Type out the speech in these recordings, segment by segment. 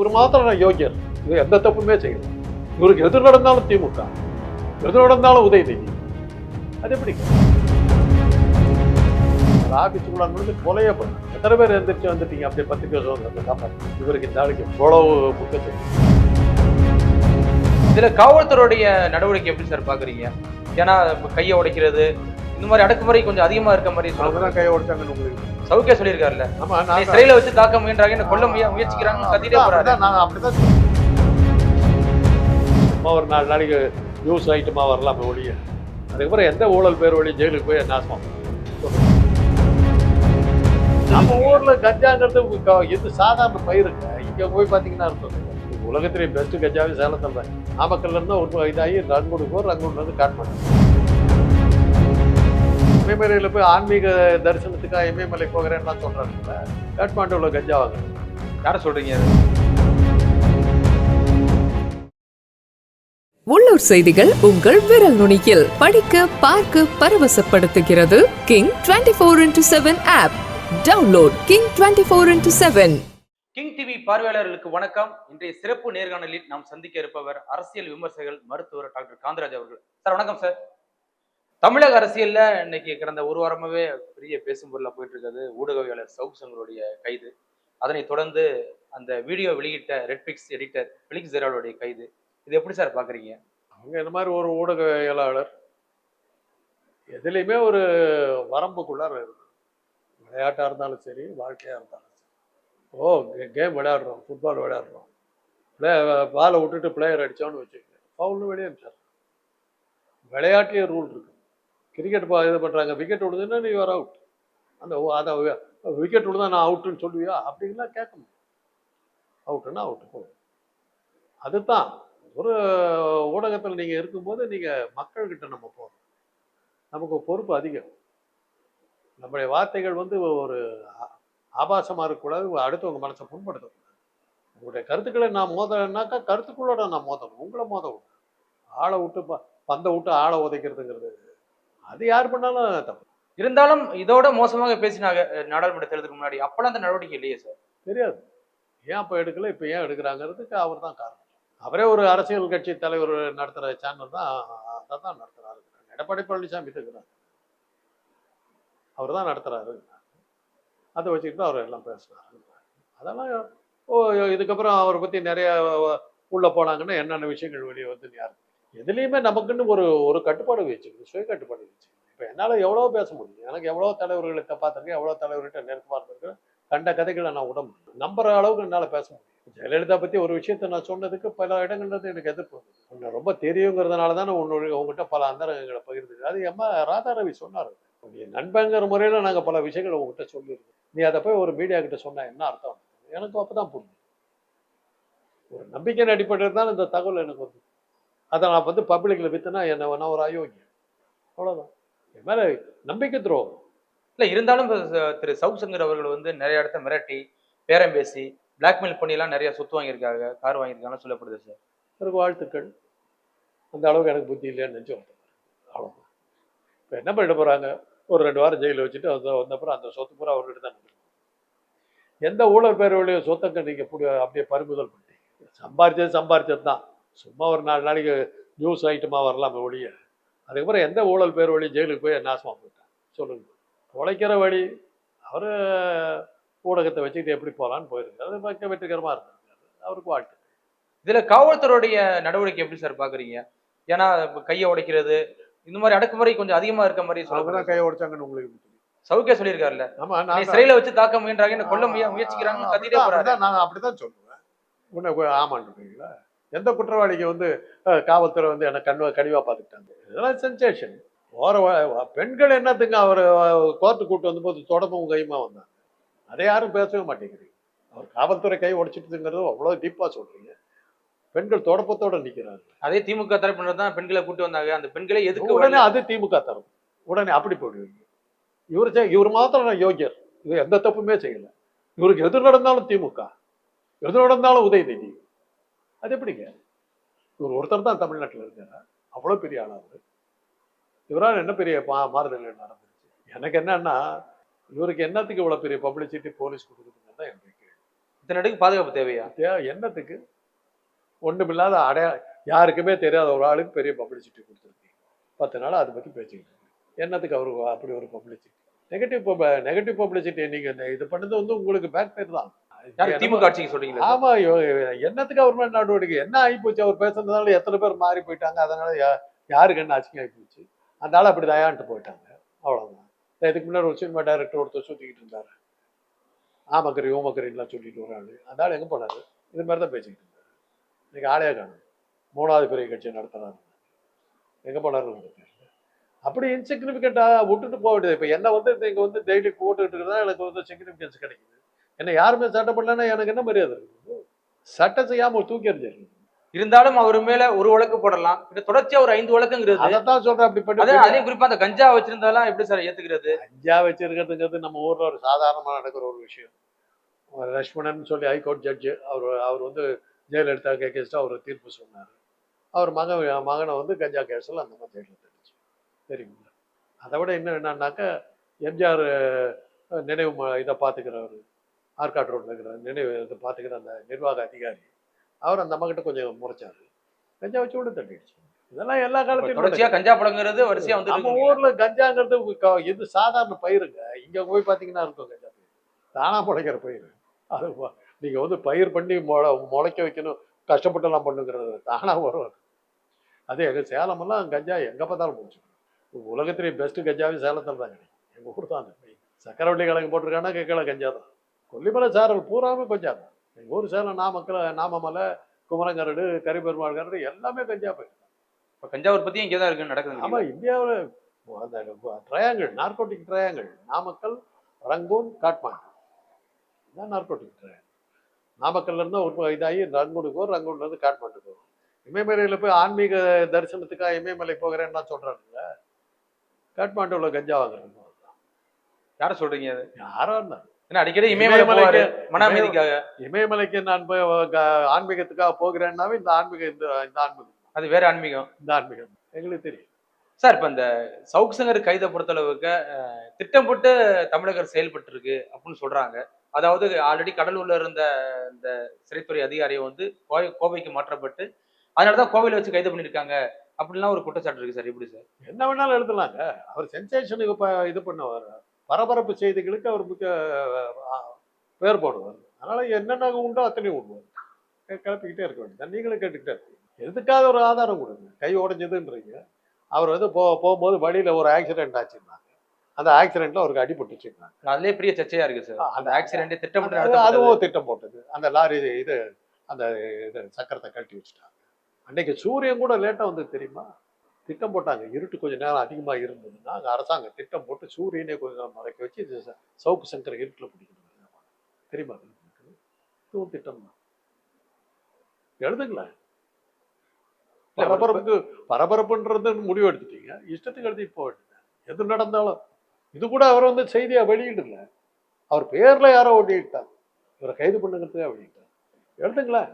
இவர் மாத்திரம் யோகியர். இது எந்த தப்புமே செய்யல. இவருக்கு எது நடந்தாலும் திமுக. எது நடந்தாலும் உதயநிதி. அது எப்படி? ஆபீஸுக்குள்ள முடிஞ்சு கொலையே பண்ண. எத்தனை பேர் எந்திரிச்சு வந்துட்டீங்க? அப்படியே பத்திரிக்கை சுதந்திரத்தை இவருக்கு இந்த ஆளுக்கு எவ்வளவு முக்கியத்துவம். இதுல காவல்துறையுடைய நடவடிக்கை எப்படி சார் பாக்குறீங்க? ஏன்னா கையை உடைக்கிறது இந்த மாதிரி அடக்குமுறை கொஞ்சம் அதிகமா இருக்க மாதிரி தான் கையை உடைச்சாங்கன்னு உங்களுக்கு சவுக்கே சொல்லியிருக்காருல்ல. ஆமா சிறையில வச்சு தாக்க முயன்றாங்க என்ன கொல்ல முய முயற்சிக்கிறாங்கன்னு கத்திட்டே போறாரு. நான் அப்படிதான். ஒரு நாலு நாளைக்கு நியூஸ் ஐட்டமா வரலாம் ஒழிய அதுக்கப்புறம் எந்த ஊழல் பேர் வழி ஜெயிலுக்கு போய் நாசமா நம்ம ஊர்ல கஞ்சாங்கிறது இது சாதாரண பயிருங்க. இங்க போய் பாத்தீங்கன்னா இருக்கும் உலகத்திலே பெஸ்ட் கஞ்சாவே சேலத்தில் தான். நாமக்கல்ல இருந்து ஒரு இதாகி ரங்கூடு போய் ரங்கூடுல இருந்து காட்மாண்டு இமயமலையில போய் ஆன்மீக தரிசனத்துக்காக இமயமலை போகிறேன்னா சொல்றாங்கல்ல காட்மாண்டுல கஞ்சா வாங்குறேன் யார சொல்றீங்க? உள்ளூர் செய்திகள் உங்கள் விரல் நுனியில். படிக்க பார்க்க பரவசப்படுத்துகிறது king twenty four into seven app download king twenty four into seven king TV பார்வையாளர்களுக்கு வணக்கம். இன்றைய சிறப்பு நேர்காணலில் நாம் சந்திக்க இருப்பவர் அரசியல் விமர்சகர் மருத்துவர் டாக்டர் காந்தராஜ் அவர்கள். சார் வணக்கம் சார். தமிழக அரசியல்ல இன்னைக்கு கடந்த ஒரு வாரமாவே பெரிய பேசும் பொருளா போயிட்டு இருக்கிறது. ஊடகவியலாளர் சவுக் சங்கருடைய கைது. அதனை தொடர்ந்து அந்த வீடியோ வெளியிட்ட ரெட்பிக்ஸ் எடிட்டர் பிலிக்ஸ் ஜெராலுடைய கைது. இது எப்படி சார் பாக்குறீங்க அவங்க இந்த மாதிரி ஒரு ஊடகவியலாளர் எதுலேயுமே ஒரு வரம்புக்குள்ளார இருக்கு. விளையாட்டாக இருந்தாலும் சரி வாழ்க்கையாக இருந்தாலும் சரி. ஓ கேம் விளையாடுறோம் ஃபுட்பால் விளையாடுறோம். பிளே பாலை விட்டுட்டு பிளேயர் அடித்தோன்னு வச்சுக்கோங்க. ஃபவுல்னு வெளியே அனுப்பிச்சார். விளையாட்டிலே ரூல் இருக்குது கிரிக்கெட் இது பண்ணுறாங்க விக்கெட் விடுதுன்னா நீ வர அவுட் அந்த ஓ- அதை விக்கெட் விடுதா நான் அவுட்டுன்னு சொல்லுவியா? அப்படின்லாம் கேட்கணும். அவுட்டுன்னா அவுட்டு போகும் அதுதான். ஒரு ஊடகத்தில் நீங்கள் இருக்கும்போது நீங்கள் மக்கள்கிட்ட நம்ம போகணும் நமக்கு பொறுப்பு அதிகம். நம்முடைய வார்த்தைகள் வந்து ஒரு ஆ- இருக்கக்கூடாது. அடுத்தவங்க மனசை புண்படுத்தக்கூடாது. உங்களுடைய கருத்துக்களை நான் மோதலைன்னாக்கா கருத்துக்களோட நான் மோதணும். உங்களை மோத விடணும் ஆளை விட்டு ப பந்தை விட்டு ஆளை உதைக்கிறதுங்கிறது அது யார் பண்ணாலும் தப்பு. இருந்தாலும் இதோட மோசமாக பேசினாங்க நாடாளுமன்ற தேர்தலுக்கு முன்னாடி. அப்பெல்லாம் அந்த நடவடிக்கை இல்லையே சார்? தெரியாது. ஏன் அப்போ எடுக்கல இப்போ ஏன் எடுக்கிறாங்கிறதுக்கு அவர் தான் காரணம். அவரே ஒரு அரசியல் கட்சி தலைவர் நடத்துகிற சேனல் தான் அதை தான் நடத்துகிறாரு எடப்பாடி பழனிசாமி இருக்கிறார். அவர் தான் நடத்துகிறாரு அதை வச்சுக்கிட்டு அவர் எல்லாம் பேசுகிறாரு அதெல்லாம் ஓ இதுக்கப்புறம் அவரை பற்றி நிறைய உள்ளே போனாங்கன்னா என்னென்ன விஷயங்கள் வெளியே வந்து யார் எதுலேயுமே நமக்குன்னு ஒரு ஒரு கட்டுப்பாடு வச்சுக்கணும் சுய கட்டுப்பாடு வச்சுக்கணும் இப்போ என்னால் எவ்வளோ பேச முடியும். எனக்கு எவ்வளோ தலைவர்களை பார்த்துருக்கேன் எவ்வளோ தலைவர்கிட்ட நெருக்கமாக இருந்திருக்கேன் கண்ட கதைகளை நான் விட முடியும் நம்புற அளவுக்கு என்னால் பேச முடியும். ஜெயலலிதா பற்றி ஒரு விஷயத்த நான் சொன்னதுக்கு பல இடங்கள்ன்றது எனக்கு எதிர்ப்பு உன்னை ரொம்ப தெரியுங்கிறதுனால தான் உன்னோட உங்ககிட்ட பல அந்தரங்கங்களை பகிர்ந்து அது எம்மா ராதாரவி சொன்னார். நண்பங்கிற முறையில் நாங்கள் பல விஷயங்களை உங்ககிட்ட சொல்லியிருக்கோம் நீ அதை போய் ஒரு மீடியா கிட்ட சொன்னா என்ன அர்த்தம்? எனக்கு அப்போ தான் புரியும் ஒரு நம்பிக்கையின் அடிப்படையில் தான் இந்த தகவல் எனக்கு வந்து அதை நான் வந்து பப்ளிக்கில் விற்றுனா என்ன நான் ஒரு அயோக்கியம் அவ்வளோதான் என் மேலே நம்பிக்கை துரோகம். இல்ல இருந்தாலும் திரு சவுக் சங்கர் அவர்கள் வந்து நிறைய இடத்த மிரட்டி பேரம் பேசி பிளாக்மெயில் பண்ணி எல்லாம் நிறைய சொத்து வாங்கியிருக்காங்க கார் வாங்கியிருக்காங்கன்னு சொல்லப்படுது சார் எனக்கு வாழ்த்துக்கள். அந்த அளவுக்கு எனக்கு புத்தி இல்லைன்னு நினச்சி அவ்வளோதான் இப்போ என்ன பண்ணிட்டு போகிறாங்க ஒரு ரெண்டு வாரம் ஜெயிலில் வச்சுட்டு அந்த வந்தப்புறம் அந்த சொத்து பூரா அவர்கிட்ட தான். எந்த ஊழல் சொத்தங்க நீங்கள் இப்படி அப்படியே பறிமுதல் பண்ணி சம்பாரிச்சது சம்பாரிச்சது தான் சும்மா ஒரு நாலு நாளைக்கு நியூஸ் ஐட்டமாக வரலாம் ஒழிய. அதுக்கப்புறம் எந்த ஊழல் பேர் வழி ஜெயிலுக்கு போய் நாசமாக போயிட்டான் சொல்லுங்க. உழைக்கிற வழி அவர் ஊடகத்தை வச்சுக்கிட்டு எப்படி போகலான்னு போயிருக்காரு. அது பக்க வெற்றிகரமாக இருந்திருக்காரு. அவருக்கு வாழ்த்து இதுல காவல்துறையுடைய நடவடிக்கை எப்படி சார் பாக்குறீங்க? ஏன்னா கையை உடைக்கிறது இந்த மாதிரி அடக்குமுறை கொஞ்சம் அதிகமா இருக்க மாதிரி சொல்லப்படுது கையை உடைச்சாங்கன்னு உங்களுக்கு தெரியும்? சவுக்கே சொல்லியிருக்காருல்ல. ஆமா நான் சிறையில வச்சு தாக்க முயன்றாங்க என்ன கொல்ல முய முயற்சிக்கிறாங்கன்னு கத்திட்டே போறாரு. நான் அப்படிதான் சொல்லுவேன். உன்னை ஆமான்றீங்களா எந்த குற்றவாளிக்கு வந்து காவல்துறை வந்து என்ன கண்ணு கனிவா பார்த்துக்கிட்டாங்க. இதெல்லாம் சென்சேஷன் வ- பெண்கள் என்னத்துங்க அவர் கோர்ட்டு கூட்டு வந்தபோது தொடமும் கையுமா வந்தாங்க. அதை யாரும் பேசவே மாட்டேங்கிறீங்க அவர் காவல்துறை கை உடைச்சிட்டுங்கிறது அவ்வளோ டீப்பா சொல்றீங்க. பெண்கள் தொடப்பத்தோட நிக்கிறாங்க. அதே திமுக தரப்பினர் தான் பெண்களை கூட்டு வந்தாங்க. அந்த பெண்களை எதுக்கு உடனே அது திமுக தரும். உடனே அப்படி போடுவீங்க இவர் இவர் மாத்திரம் யோகியர் இவர் எந்த தப்புமே செய்யல. இவருக்கு எது நடந்தாலும் திமுக. எது நடந்தாலும் உதயநிதி. அது எப்படிங்க? இவர் ஒருத்தர் தான் தமிழ்நாட்டில் இருக்காரு. அவ்வளோ பெரிய ஆளா அவரு. இவரால் என்ன பெரிய மா மாறுதல் நடந்துருச்சு? எனக்கு என்னன்னா இவருக்கு என்னத்துக்கு இவ்வளோ பெரிய பப்ளிசிட்டி போலீஸ் கொடுக்குதுங்க தான் என்னுடைய கேள்வி. இத்தனை அடுக்கு பாதுகாப்பு தேவையா? தே- என்னத்துக்கு? ஒண்ணுமில்லாத அடைய யாருக்குமே தெரியாத ஒரு ஆளுக்கு பெரிய பப்ளிசிட்டி கொடுத்துருக்கீங்க. பத்து நாள் அதை பத்தி பேசிக்கிட்டு. என்னத்துக்கு அவருக்கு அப்படி ஒரு பப்ளிசிட்டி நெகட்டிவ் நெகட்டிவ் பப்ளிசிட்டி நீங்க இந்த இது பண்ணது வந்து உங்களுக்கு பேக் பேர் தான். திமுக ஆட்சிக்கு சொல்றீங்களா? ஆமா என்னத்துக்கு அவர் மேல நடவடிக்கை என்ன ஆகி போச்சு? அவர் பேசுனதுனால எத்தனை பேர் மாறி போயிட்டாங்க? அதனால யாருக்கு என்ன அசிங்கம் ஆகி போச்சு? அந்த ஆள் அப்படி தயான்ட்டு போயிட்டாங்க. அவ்வளவுதான். இதுக்கு முன்னாடி ஒரு சினிமா டைரக்டர் ஒருத்தர் சுத்திக்கிட்டு இருந்தாரு. ஆமக்கரி ஓமக்கரின்லாம் சொல்லிட்டு ஒரு ஆளு. அந்த ஆள் எங்க போனாரு? இது மாதிரி தான் பேசிக்கிட்டு இருந்தாரு. இன்னைக்கு ஆளையே காணும். மூணாவது பெரிய கட்சி நடத்துறாரு. எங்க போனாரு அப்படி இன்சிக்னிஃபிகண்டா விட்டுட்டு போக வேண்டியது. இப்போ என்ன வந்து நீங்க வந்து டெய்லி போட்டுக்கிட்டு இருக்கிறதா எனக்கு வந்து சிக்னிஃபிகன்ஸ் கிடைக்குது. என்ன யாருமே சட்டை பண்ணலன்னா எனக்கு என்ன மரியாதை இருக்குது சட்டை செய்யாம தூக்கி எறிஞ்சிருக்கு இருந்தாலும் அவர் மேல ஒரு வழக்கு போடலாம். இது தொடர்ச்சியா ஒரு ஐந்து வழக்குங்கிறது அதைத்தான் சொல்றேன் அப்படி அதான் பண்ணி அதையும் குறிப்பா அந்த கஞ்சா வச்சிருந்தாலும் எப்படி சார் ஏத்துக்கிறது? அஞ்சா வச்சிருக்கிறதுங்கிறது நம்ம ஊர்ல ஒரு சாதாரணமா நடக்கிற ஒரு விஷயம். லட்சுமணன் சொல்லி ஹைகோர்ட் ஜட்ஜு அவர் அவர் வந்து ஜெயலலிதா கேஸ்ட்டு அவர் தீர்ப்பு சொன்னார். அவர் மகன் மகனை வந்து கஞ்சா கேஸில் அந்த மாதிரி ஜெயிலில் தடுச்சு சரிங்களா அதை விட இன்னும் என்னன்னாக்கா எம்ஜிஆர் நினைவு இதை பார்த்துக்கிறவர். ஆற்காடு ரோட்டில் இருக்கிற நினைவு பார்த்துக்கிற அந்த நிர்வாக அதிகாரி அவர் அந்த அம்மாக்கிட்ட கொஞ்சம் முறைச்சாரு. கஞ்சா வச்சு கூட தட்டிடுச்சு. இதெல்லாம் எல்லா காலத்திலும் தொடர்ச்சியா கஞ்சா பழங்குறது வரிசையா வந்து நம்ம ஊர்ல கஞ்சாங்கிறது இது சாதாரண பயிருங்க இங்க போய் பாத்தீங்கன்னா இருக்கும் கஞ்சா பயிர். தானா முளைக்கிற பயிர். அது நீங்க வந்து பயிர் பண்ணி முளை முளைக்க வைக்கணும் கஷ்டப்பட்டெல்லாம் பண்ணுங்கிறது தானா வரும் அது. எங்க சேலமெல்லாம் கஞ்சா எங்க பார்த்தாலும் முடிச்சு உலகத்திலேயே பெஸ்ட் கஞ்சாவே சேலத்தில் தான் கிடைக்கும். எங்க ஊர் தான் சக்கரவள்ளி கிழங்கு போட்டிருக்கானா கேட்கல கஞ்சா தான். கொல்லிமலை சாரல் பூராமே கஞ்சா தான் எங்க ஊர் சேலம் நாமக்கல் நாமமலை குமரங்கரடு கரிபெருமாள் கரடு எல்லாமே கஞ்சா பயிர் இப்ப கஞ்சா உற்பத்தியும் இங்கதான் இருக்கு நடக்குது ஆமா இந்தியாவுல அந்த triangle narcotic triangle. Namakkal Rangoon Kathmandu. இதுதான் நார்கோட்டிக் ட்ரையாங்கிள். நாமக்கல்ல இருந்து ஒரு இதாகி ரங்கூனுக்கு போகும் ரங்கூன்ல இருந்து காட்மாண்டு போகும் இமயமலையில போய் ஆன்மீக தரிசனத்துக்காக இமயமலை போகிறேன்னா சொல்றாருல்ல காட்மாண்டுல கஞ்சா வாங்குறாங்க யார சொல்றீங்க அது? யாரா இருந்தா ஏன்னா அடிக்கடி இமயமலைக்கு- மன அமைதிக்காக இமயமலைக்கு நான் போய் ஆன்மீகத்துக்காக போகிறேன்னாவே இந்த ஆன்மீக இந்த இந்த ஆன்மீகம். அது வேற ஆன்மீகம். இந்த ஆன்மீகம். எங்களுக்கு தெரியும். சார் இப்ப இந்த சவுக் சங்கர் கைதை பொறுத்தளவுக்கு திட்டம் போட்டு தமிழகர் செயல்பட்டு இருக்கு அப்படின்னு சொல்றாங்க. அதாவது ஆல்ரெடி கடலூர்ல இருந்த இந்த சிறைத்துறை அதிகாரியை வந்து கோவை- கோவைக்கு மாற்றப்பட்டு அதனாலதான் கோவையில வச்சு கைது பண்ணிருக்காங்க அப்படிலாம் ஒரு குற்றச்சாட்டு இருக்கு சார். எப்படி சார்? என்ன வேணாலும் எழுதலாங்க. அவர் சென்சேஷனுக்கு இது பண்ணுவார். பரபரப்பு செய்திகளுக்கு அவர் மிக்க அஹ், பேர் போடுவார். அதனால என்னென்ன உண்டோ அத்தனையும் விடுவார் கிளப்பிக்கிட்டே இருக்க வேண்டியது நீங்களும் கேட்டுக்கிட்டே இருக்கீங்க எதுக்காக ஒரு ஆதாரம் கொடுங்க? கை உடைஞ்சதுன்றீங்க. அவர் வந்து போ போகும்போது வழியில ஒரு ஆக்சிடென்ட் ஆச்சுருந்தாங்க அந்த ஆக்சிடென்ட்ல அவருக்கு அடிபட்டுச்சுருந்தாங்க அதுலயே பெரிய சர்ச்சையா இருக்கு சார். அந்த ஆக்சிடென்ட் திட்டமிட்டு அது- நடத்தப்பட்டது. அதுவும் திட்டம் போட்டது. அந்த லாரி இது அந்த இது சக்கரத்தை கழட்டி வச்சுட்டாங்க. அன்னைக்கு சூரியன் கூட லேட்டா வந்து தெரியுமா? திட்டம் போட்டாங்க. இருட்டு கொஞ்சம் நேரம் அதிகமா இருந்ததுன்னா அங்க அரசாங்கம் திட்டம் போட்டு சூரியனே கொஞ்சம் நேரம் மறைக்க வச்சு இது சவுக்கு சங்கர் இருட்டுல பிடிக்கணும். தெரியுமா? இதுவும் திட்டம் தான். எழுதுங்களேன். பரபரப்புக்கு பரபரப்புன்றது முடிவு எடுத்துட்டீங்க. இஷ்டத்துக்கு எழுதிட்டு போக எது நடந்தாலும். இது கூட அவர் வந்து செய்தியா வெளியிடல. அவர் பேர்ல யாரோ ஒட்டிட்டாங்க இவரை கைது பண்ணுங்கிறதுக்காக வெளியிட்டாங்க எழுதுங்களேன்.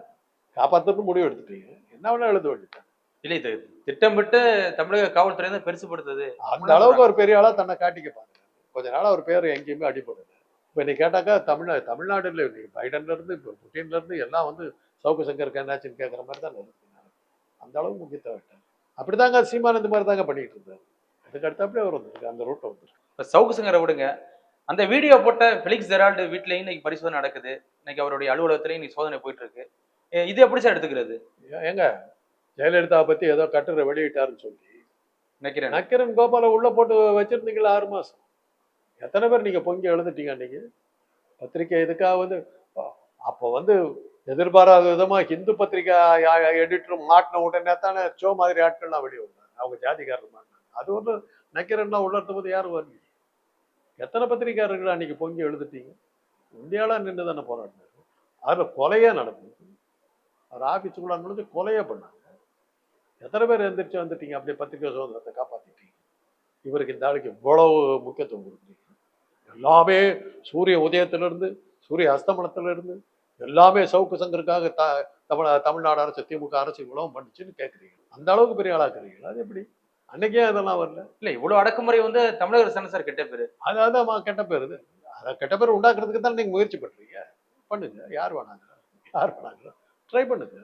காப்பாத்துறது முடிவு எடுத்துட்டீங்க. என்ன வேணா எழுத வேண்டியது இல்ல இது திட்டமிட்டு தமிழக காவல்துறை தான் பெருசுபடுத்துது. அந்த அளவுக்கு ஒரு பெரிய ஆளா தன்னை காட்டிக்க பாருங்க. கொஞ்ச நாள் அவர் பேர் எங்கேயுமே அடிபடல. இப்போ நீ கேட்டாக்கா தமிழ்நாடு தமிழ்நாடுல பைடன்ல இருந்து இப்போ புட்டின்ல இருந்து எல்லாம் வந்து சவுக்கு சங்கருக்கு என்னாச்சுன்னு கேட்குற மாதிரி தான் நடக்குது. அந்த அளவுக்கு முக்கியத்துவம் விட்டார் அப்படிதாங்க சீமான் இந்த மாதிரி தாங்க பண்ணிட்டு இருந்தாரு. அதுக்கு அடுத்தாப்புல அவர் வந்திருக்கு அந்த ரூட்ல வந்துருக்கு இப்ப சவுக்கு சங்கரை விடுங்க. அந்த வீடியோ போட்ட ஃபெலிக்ஸ் ஜெரால்டு வீட்லயும் இன்னைக்கு பரிசோதனை நடக்குது. இன்னைக்கு அவருடைய அலுவலகத்திலயும் இன்னைக்கு சோதனை போயிட்டு இருக்கு. இது எப்படி சார் எடுத்துக்கிறது? ஏங்க ஜெயலலிதாவை பத்தி ஏதோ கட்டுரை வெளியிட்டாருன்னு சொல்லி. நினைக்கிறேன் நக்கிரன் கோபாலை உள்ள போட்டு வச்சிருந்தீங்களா ஆறு மாசம்? எத்தனை பேர் நீங்க பொங்கி எழுதிட்டீங்க அன்னைக்கு? பத்திரிக்கை இதுக்காக வந்து அப்போ வந்து எதிர்பாராத விதமா ஹிந்து பத்திரிக்கை எடிட்டர் மாட்டின உடனே தானே ஷோ மாதிரி ஆட்கள்லாம் வெளியே வந்தாங்க. அவங்க ஜாதிக்காரர் மாட்டினாங்க அது ஒன்று நக்கிரன்னா உள்ள போது யாரும் வரல எத்தனை பத்திரிக்கையாளர்கள் அன்னைக்கு பொங்கி எழுதிட்டீங்க இந்தியாவில் நின்று தானே போராடினாரு. அதில் கொலையே நடந்தது. அவர் ஆஃபீஸுக்குள்ள நுழைஞ்சு கொலையே பண்ணாங்க. எத்தனை பேர் எந்திரிச்சு வந்துட்டீங்க? அப்படியே பத்திரிக்கை சுதந்திரத்தை காப்பாத்திட்டீங்க. இவருக்கு இந்த ஆளுக்கு இவ்வளவு முக்கியத்துவம் கொடுக்குறீங்க. எல்லாமே சூரிய உதயத்திலிருந்து சூரிய அஸ்தமனத்திலிருந்து எல்லாமே சவுக்கு சங்கருக்காக த தமிழ் தமிழ்நாடு அரசு திமுக அரசு இவ்வளவு பண்ணுச்சுன்னு கேட்குறீங்க அந்த அளவுக்கு பெரிய ஆளாக்குறீங்களா அது எப்படி? அன்னைக்கே அதெல்லாம் வரல. இல்ல இவ்வளவு அடக்குமுறை வந்து தமிழக அரசு சார் கெட்ட பேரு? அதாவது கெட்ட பேர். இது அதை கெட்ட பேர் உண்டாக்குறதுக்கு தான் நீங்க முயற்சி பண்றீங்க. பண்ணுங்க. யார் வேணாங்க யார் வேணாங்க ட்ரை பண்ணுங்க.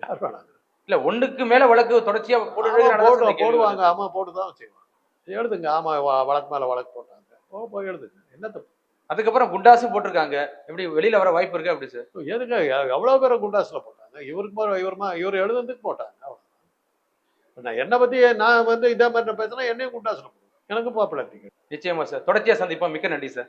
யார் வேணாங்க இல்ல ஒண்ணுக்கு மேல வழக்கு தொடர்ச்சியா போட்டுட்டே ஆமா, இருக்கிறனால போடு- இந்த கேள்வி போடுவாங்க. ஆமா போட்டுதான் செய்வாங்க எழுதுங்க. ஆமா வழக்கு மேல வழக்கு போட்டாங்க. ஓ போய் எழுதுங்க. என்ன தப்பு? அதுக்கப்புறம் குண்டாசும் போட்டிருக்காங்க. எப்படி வெளியில வர வாய்ப்பு இருக்கு அப்படி சார்? எதுங்க எ- எவ்வளவு பேரை குண்டாஸ்ல போட்டாங்க? இவருக்கு இவருமா இவர் எழுதுறதுக்கு போட்டாங்க. நான் என்னை பத்தி நான் வந்து இதே மாதிரி நான் பேசினா என்னையும் குண்டாஸ்ல போடுவேன் எனக்கும் பாப்புலாரிட்டி நிச்சயமா சார். தொடர்ச்சியா சந்திப்போம். மிக்க நன்றி சார்.